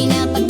pinapag